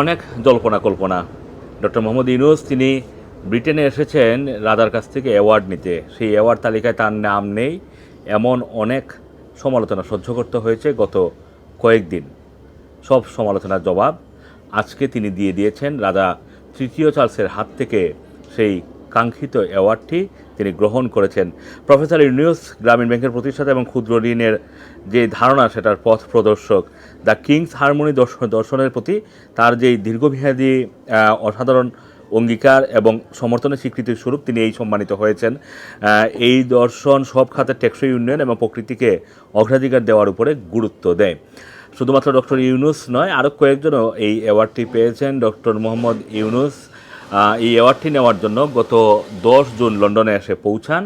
অনেক জল্পনা কল্পনা। ডক্টর মোহাম্মদ ইউনুস, তিনি ব্রিটেনে এসেছেন রাজার কাছ থেকে অ্যাওয়ার্ড নিতে। সেই অ্যাওয়ার্ড তালিকায় তার নাম নেই। এমন অনেক সমালোচনা সহ্য করতে হয়েছে গত কয়েকদিন। সব সমালোচনার জবাব আজকে তিনি দিয়ে দিয়েছেন রাজা তৃতীয় চার্লসের হাত থেকে সেই কাঙ্ক্ষিত অ্যাওয়ার্ডটি তিনি গ্রহণ করেছেন। প্রফেসর ইউনিউস গ্রামীণ ব্যাংকের প্রতিষ্ঠাতা এবং ক্ষুদ্র ঋণের যে ধারণা, সেটার পথ প্রদর্শক। দ্য কিংস হারমোনি দর্শন দর্শনের প্রতি তার যেই দীর্ঘমেয়াদী অসাধারণ অঙ্গীকার এবং সমর্থনের স্বীকৃতির স্বরূপ তিনি এই সম্মানিত হয়েছেন। এই দর্শন সব খাতের টেকসই উন্নয়ন এবং প্রকৃতিকে অগ্রাধিকার দেওয়ার উপরে গুরুত্ব দেয়। শুধুমাত্র ডক্টর ইউনুস নয় আরও কয়েকজনও এই অ্যাওয়ার্ডটি পেয়েছেন। ডক্টর মোহাম্মদ ইউনুস এই অ্যাওয়ার্ডটি নেওয়ার জন্য গত দশ জুন লন্ডনে এসে পৌঁছান।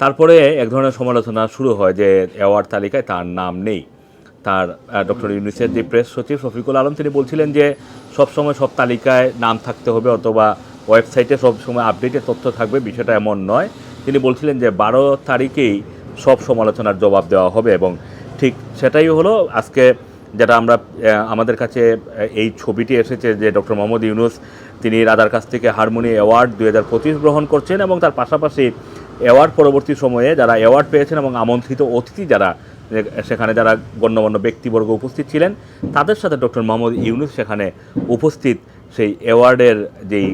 তারপরে এক ধরনের সমালোচনা শুরু হয় যে অ্যাওয়ার্ড তালিকায় তার নাম নেই। তার ডক্টর ইউনিসের যে প্রেস সচিব শফিকুল আলম, তিনি বলছিলেন যে সবসময় সব তালিকায় নাম থাকতে হবে অথবা ওয়েবসাইটে সবসময় আপডেটের তথ্য থাকবে, বিষয়টা এমন নয়। তিনি বলছিলেন যে বারো তারিখেই সব সমালোচনার জবাব দেওয়া হবে এবং ঠিক সেটাই হলো আজকে যেটা আমরা আমাদের কাছে এই ছবিটি এসেছে যে ডক্টর মোহাম্মদ ইউনুস, তিনি রাজার কাছ থেকে হারমোনি অ্যাওয়ার্ড দুই হাজার পঁচিশ গ্রহণ করছেন এবং তার পাশাপাশি অ্যাওয়ার্ড পরবর্তী সময়ে যারা অ্যাওয়ার্ড পেয়েছেন এবং আমন্ত্রিত অতিথি যারা সেখানে যারা গণ্যমান্য ব্যক্তিবর্গ উপস্থিত ছিলেন, তাদের সাথে ডক্টর মোহাম্মদ ইউনুস সেখানে উপস্থিত সেই অ্যাওয়ার্ডের যেই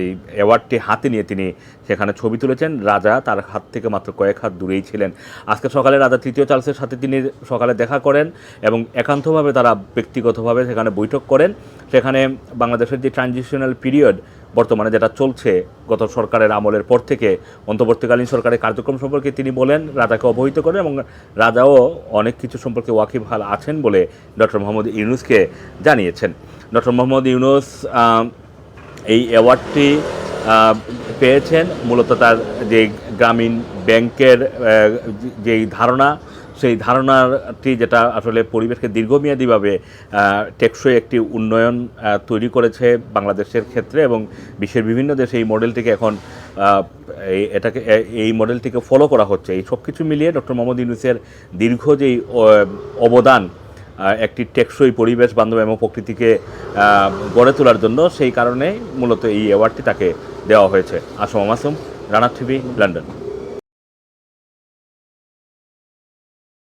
এই অ্যাওয়ার্ডটি হাতে নিয়ে তিনি সেখানে ছবি তুলেছেন। রাজা তার হাত থেকে মাত্র কয়েক হাত দূরেই ছিলেন। আজকে সকালে রাজা তৃতীয় চার্লসের সাথে তিনি সকালে দেখা করেন এবং একান্তভাবে তারা ব্যক্তিগতভাবে সেখানে বৈঠক করেন। সেখানে বাংলাদেশের যে ট্রানজিশনাল পিরিয়ড বর্তমানে যেটা চলছে, গত সরকারের আমলের পর থেকে অন্তর্বর্তীকালীন সরকারের কার্যক্রম সম্পর্কে তিনি বলেন, রাজাকে অবহিত করেন এবং রাজাও অনেক কিছু সম্পর্কে ওয়াকিবহাল আছেন বলে ডক্টর মোহাম্মদ ইউনুসকে জানিয়েছেন। ডক্টর মোহাম্মদ ইউনুস এই অ্যাওয়ার্ডটি পেয়েছেন। মূলত তার যে গ্রামীণ ব্যাংকের যেই ধারণা সেই ধারণাটি যেটা আসলে পরিবেশকে দীর্ঘমেয়াদীভাবে টেকসই একটি উন্নয়ন তৈরি করেছে বাংলাদেশের ক্ষেত্রে এবং বিশ্বের বিভিন্ন দেশে এই মডেলটিকে এখন এটাকে এই মডেলটিকে ফলো করা হচ্ছে। এই সব কিছু মিলিয়ে ডক্টর মোহাম্মদ ইউনুসের দীর্ঘ যেই অবদান একটি টেকসই পরিবেশ বান্ধব এবং প্রকৃতিকে গড়ে তোলার জন্য সেই কারণে মূলত এই অ্যাওয়ার্ডটি তাকে দেওয়া হয়েছে। Assam Masum, Rana TV, London.